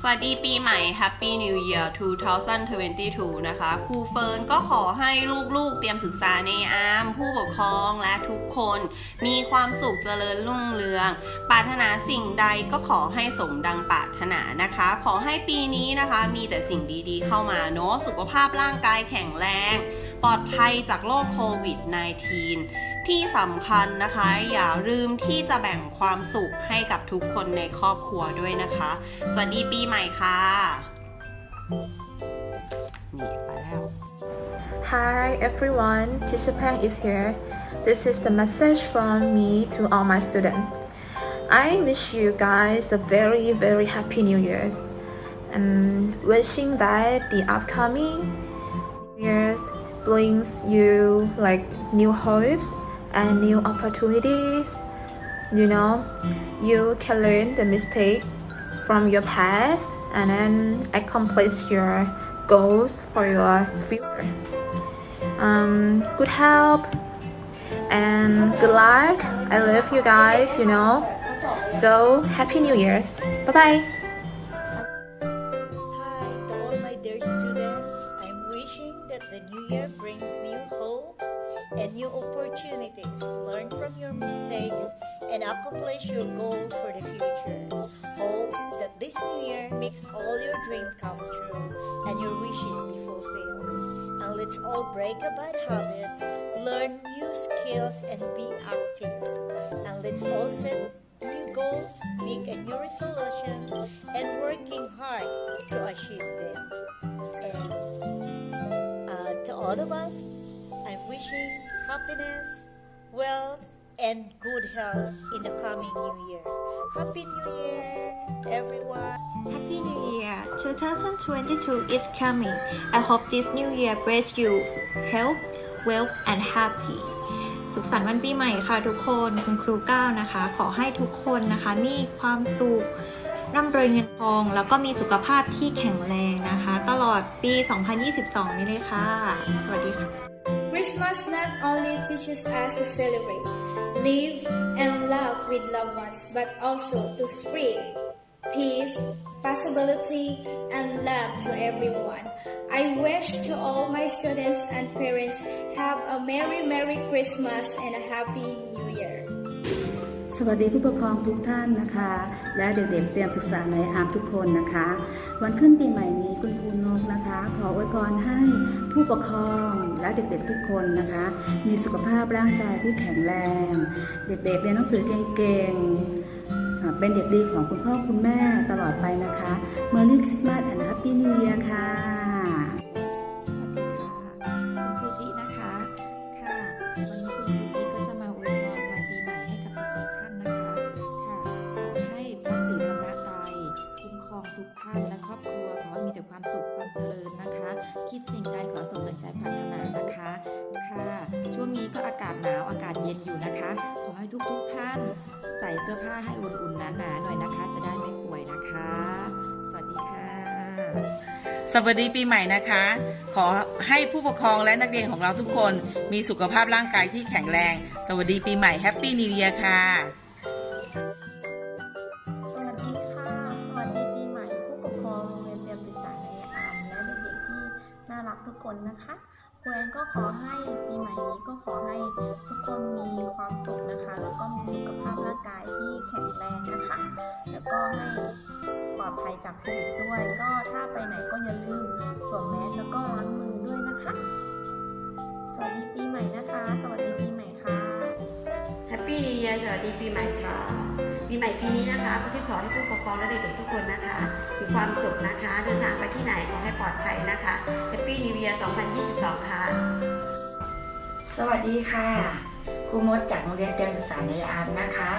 สวัสดีปีใหม่ Happy New Year 2022 นะคะ ครูเฟิร์นก็ขอให้ลูกๆ เตรียมศึกษาในอามผู้ปกครองและทุกคน มีความสุขเจริญรุ่งเรือง ปรารถนาสิ่งใดก็ขอให้สมดังปรารถนานะคะ ขอให้ปีนี้นะคะมีแต่สิ่งดีๆ เข้ามาเนาะสุขภาพร่างกายแข็งแรง ปลอดภัยจากโรคโควิด -19 ที่สำคัญนะคะ อย่าลืมที่จะแบ่งความสุขให้กับทุกคนในครอบครัวด้วยนะคะ สวัสดีปีใหม่ค่ะนี่ไปแล้ว Hi everyone, Teacher Pang is here. This is the message from me to all my students. I wish you guys a very very happy New Year's and wishing that the upcoming years brings you like new hopes and new opportunities. You know, you can learn the mistake from your past and then accomplish your goals for your future. Um, good help and good luck. I love you guys, you know. So happy New Year's. Bye bye. Opportunities learn from your mistakes and accomplish your goal for the future. Hope that this new year makes all your dreams come true and your wishes be fulfilled. And let's all break a bad habit, learn new skills and be active. And let's all set new goals, make a new resolutions, and working hard to achieve them. And uh, to all of us, I'm wishing happiness, wealth, and good health in the coming new year. Happy New Year, everyone! Happy New Year 2022 is coming. I hope this new year brings you health, wealth and happy สุขสันต์วันปีใหม่ค่ะทุกคนคุณครูก้าวนะคะ ขอให้ทุกคนนะคะ มีความสุขร่ำรวยเงินทอง แล้วก็มีสุขภาพที่แข็งแรงนะคะ ตลอดปี 2022 นี้เลยค่ะ สวัสดีค่ะ Christmas not only teaches us to celebrate, live, and love with loved ones, but also to spread peace, possibility, and love to everyone. I wish to all my students and parents have a Merry, Merry Christmas and a Happy. สวัสดีผู้ปกครองทุกท่านนะคะ และเด็กๆเตรียมศึกษาในอาร์มทุกคนนะคะ วันขึ้นปีใหม่นี้คุณครูนกนะคะ ขออวยพรให้ผู้ปกครองและเด็กๆทุกคนนะคะ มีสุขภาพร่างกายที่แข็งแรง เด็กๆเรียนหนังสือเก่งๆเป็นเด็กดีของคุณพ่อคุณแม่ตลอดไปนะคะ Merry Christmas and Happy New Year ค่ะคุณากาศหนาวอากาศเย็นอยู่นะคะ ขอให้ทุกๆท่าน ใส่เสื้อผ้าให้อุ่นๆหนาๆหน่อยนะคะ จะได้ไม่ป่วยนะคะ สวัสดีค่ะ สวัสดีปีใหม่นะคะ ขอให้ผู้ปกครองและนักเรียนของเราทุกคนมีสุขภาพร่างกายที่แข็งแรง สวัสดีปีใหม่แฮปปี้นิวเย r ค่ะ ภัยจากโควิดด้วย ก็ถ้าไปไหนก็อย่าลืมสวมแมสแล้วก็ล้างมือด้วยนะคะ สวัสดีปีใหม่นะคะ สวัสดีปีใหม่ค่ะแฮปปี้นิว e ย r สวัสดีปีใหม่ค่ะปีใหม่ปีนี้นะคะที่ขอให้ผู้ปกครองและเด็กๆทุกคนนะคะมีความสุขนะคะเดินทางไปที่ไหนขอให้ปลอดภัยนะคะแฮปปี้นิว e ย r 2022 ค่ะ สวัสดีค่ะครูมดจากโรงเรียนเตรียมศึกษาในอาร์มนะคะ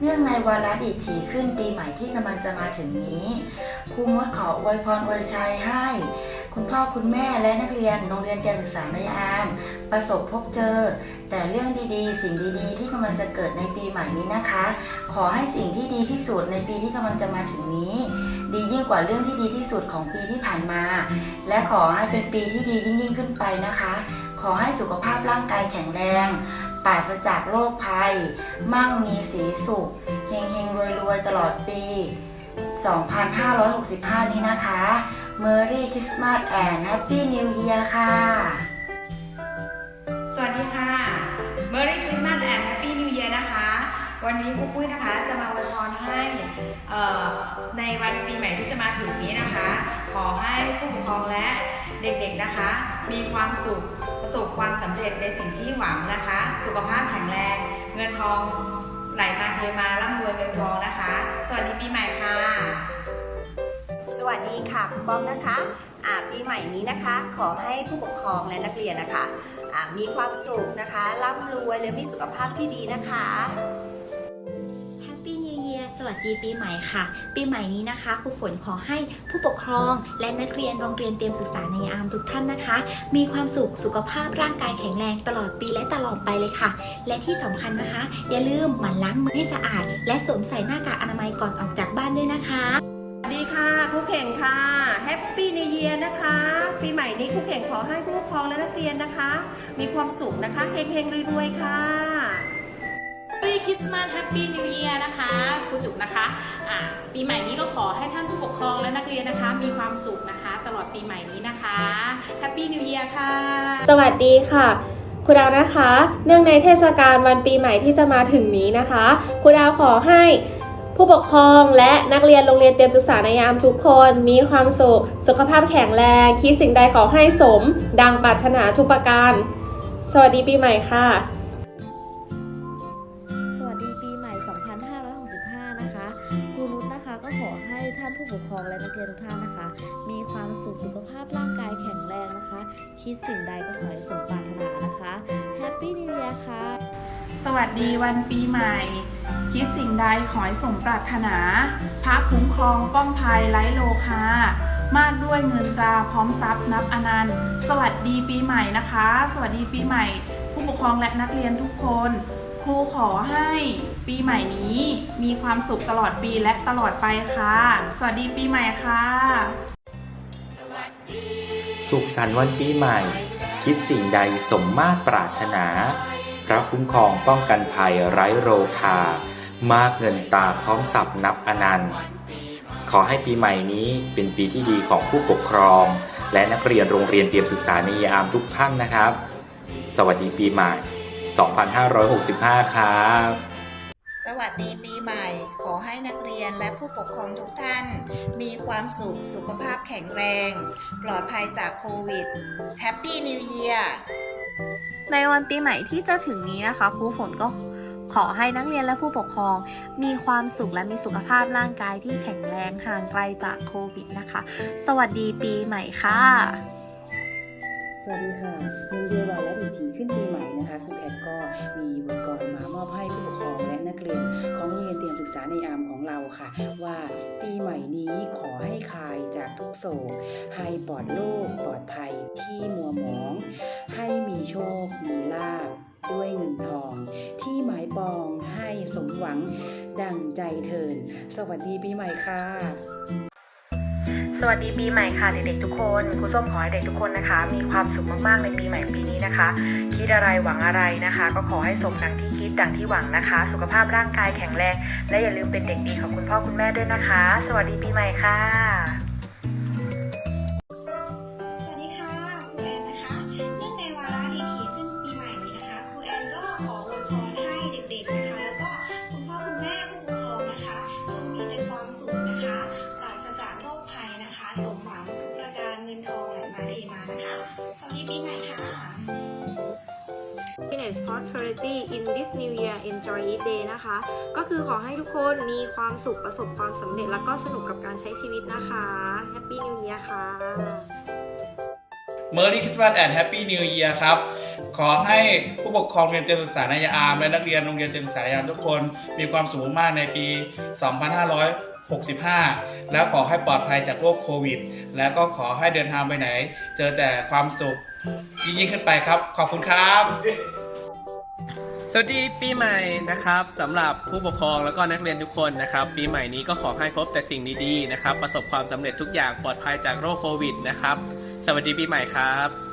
เนื่องในวาระดิถีขึ้นปีใหม่ที่กำลังจะมาถึงนี้ครูมดขออวยพรอวยชัยให้ คุณพ่อคุณแม่และนักเรียนโรงเรียนเตรียมศึกษาในอาม ประสบพบเจอ แต่เรื่องดีๆ สิ่งดีๆ ที่กำลังจะเกิดในปีใหม่นี้นะคะ ขอให้สิ่งที่ดีที่สุดในปีที่กำลังจะมาถึงนี้ ดียิ่งกว่าเรื่องที่ดีที่สุดของปีที่ผ่านมา และขอให้เป็นปีที่ดียิ่งๆขึ้นไปนะคะ ขอให้สุขภาพร่างกายแข็งแรง ปราศจากโรคภัย มั่งมีสีสุขเฮงเฮงรวยรวยตลอดปี 2565 นี้นะคะ Merry Christmas and Happy New Year ค่ะ สวัสดีค่ะ Merry Christmas วันนี้ครูปุ้ยนะคะจะมาอวยพรให้ในวันปีใหม่ที่จะมาถึงนี้นะคะ ขอให้ผู้ปกครองและเด็กๆนะคะ มีความสุขประสบความสำเร็จในสิ่งที่หวังนะคะ สุขภาพแข็งแรง เงินทองไหลมาเทมาร่ำรวยเงินทองนะคะ สวัสดีปีใหม่ค่ะ สวัสดีค่ะคุณป้อมนะคะอาปีใหม่นี้นะคะ ขอให้ผู้ปกครองและนักเรียนนะคะมีความสุขนะคะร่ำรวยและมีสุขภาพที่ดีนะคะ วัสดีปีใหม่ค่ะ ปีใหม่นี้นะคะครูฝนขอให้ผู้ปกครองและนักเรียนโรงเรียนเตรียมศึกษาในอามทุกท่านนะคะ มีความสุขสุขภาพร่างกายแข็งแรงตลอดปีและตลอดไปเลยค่ะ และที่สำคัญนะคะ อย่าลืมหมั่นล้างมือให้สะอาด และสวมใส่หน้ากากอนามัยก่อนออกจากบ้านด้วยนะคะสวัสดีค่ะครูเข่งค่ะแฮปปี้นิเยียนะคะ ปีใหม่นี้ครูเข่งขอให้ผู้ปกครองและนักเรียนนะคะ มีความสุขนะคะเฮงๆรวยๆค่ะ Merry Christmas Happy New Year นะคะครูจุกนะคะอ่าปีใหม่นี้ก็ขอให้ท่านผู้ปกครองและนักเรียนนะคะ มีความสุขนะคะ ตลอดปีใหม่นี้นะคะ Happy New Year ค่ะ สวัสดีค่ะครูดาวนะคะ เนื่องในเทศกาลวันปีใหม่ที่จะมาถึงนี้นะคะครูดาวขอให้ผู้ปกครองและนักเรียนโรงเรียนเตรียมศึกษาในยามทุกคน มีความสุข สุขภาพแข็งแรง คิดสิ่งใดขอให้สม ดังปรารถนาทุกประการ สวัสดีปีใหม่ค่ะ มีความสุขสุขภาพร่างกายแข็งแรงนะคะ คิดสิ่งใดก็ขอให้สมปรารถนานะคะ Happy New Year ค่ะ สวัสดีวันปีใหม่ คิดสิ่งใดขอให้สมปรารถนาพระคุ้มครองป้องภัยไร้โลคามากด้วยเงินตราพร้อมทรัพย์นับอนันต์ สวัสดีปีใหม่นะคะ สวัสดีปีใหม่ ผู้ปกครองและนักเรียนทุกคน รูขอให้ปีใหม่นี้มีความสุขตลอดปีและตลอดไปค่ะ สวัสดีปีใหม่ค่ะ สุขสันต์วันปีใหม่ คิดสิ่งใดสมมาตรปรารถนาพระคุ้มครองป้องกันภัยไร้โรคา มากเงินตาพร้อมสับนับอนันต์ ขอให้ปีใหม่นี้เป็นปีที่ดีของผู้ปกครอง และนักเรียนโรงเรียนเตรียมศึกษาในยามทุกท่านนะครับ สวัสดีปีใหม่ 2565 ครับ สวัสดีปีใหม่ ขอให้นักเรียนและผู้ปกครองทุกท่าน มีความสุข สุขภาพแข็งแรง ปลอดภัยจากโควิด Happy New Year ในวันปีใหม่ที่จะถึงนี้นะคะครูฝนก็ขอให้นักเรียนและผู้ปกครอง มีความสุขและมีสุขภาพร่างกายที่แข็งแรงห่างไกลจากโควิดนะคะ สวัสดีปีใหม่ค่ะส วัสดีค่ะหนึ่งเดียววันและดีทีขึ้นปีใหม่นะคะครูแคทก็มีบทกรมามอบให้ผู้ปกครองและนักเรียนของโรงเรียนเตรียมศึกษาในอามของเราค่ะ ว่าปีใหม่นี้ขอให้คลายจากทุกโศก ให้ปลอดโรคปลอดภัยที่มัวหมอง ให้มีโชค มีลาภด้วยเงินทอง ที่หมายปองให้สมหวังดังใจเทิน สวัสดีปีใหม่ค่ะ สวัสดีปีใหม่ค่ะเด็กๆทุกคนครูส้มขอให้เด็กทุกคนนะคะ มีความสุขมากๆในปีใหม่ปีนี้นะคะ คิดอะไรหวังอะไรนะคะ ก็ขอให้สมดังที่คิดดังที่หวังนะคะ สุขภาพร่างกายแข็งแรง และอย่าลืมเป็นเด็กดีของคุณพ่อคุณแม่ด้วยนะคะ สวัสดีปีใหม่ค่ะ in this New Year Enjoy Each Day นะคะ ก็คือขอให้ทุกคนมีความสุขประสบความสำเร็จ แล้วก็สนุกกับการใช้ชีวิตนะคะ Happy New Year ค่ะ Merry Christmas and Happy New Year ครับ ขอให้ผู้ปกครองเรียนเตรียมศึกษานายอาม และนักเรียนโรงเรียนเตรียมศึกษานายอามทุกคนมีความสุขมากในปี 2565 แล้วขอให้ปลอดภัยจากโรคโควิด แล้วก็ขอให้เดินทางไปไหน เจอแต่ความสุขยิ่งๆขึ้นไปครับ ขอบคุณครับ สวัสดีปีใหม่นะครับสำหรับผู้ปกครองแล้วก็นักเรียนทุกคนนะครับ ปีใหม่นี้ก็ขอให้พบแต่สิ่งดีๆนะครับ ประสบความสำเร็จทุกอย่างปลอดภัยจากโรคโควิดนะครับ สวัสดีปีใหม่ครับ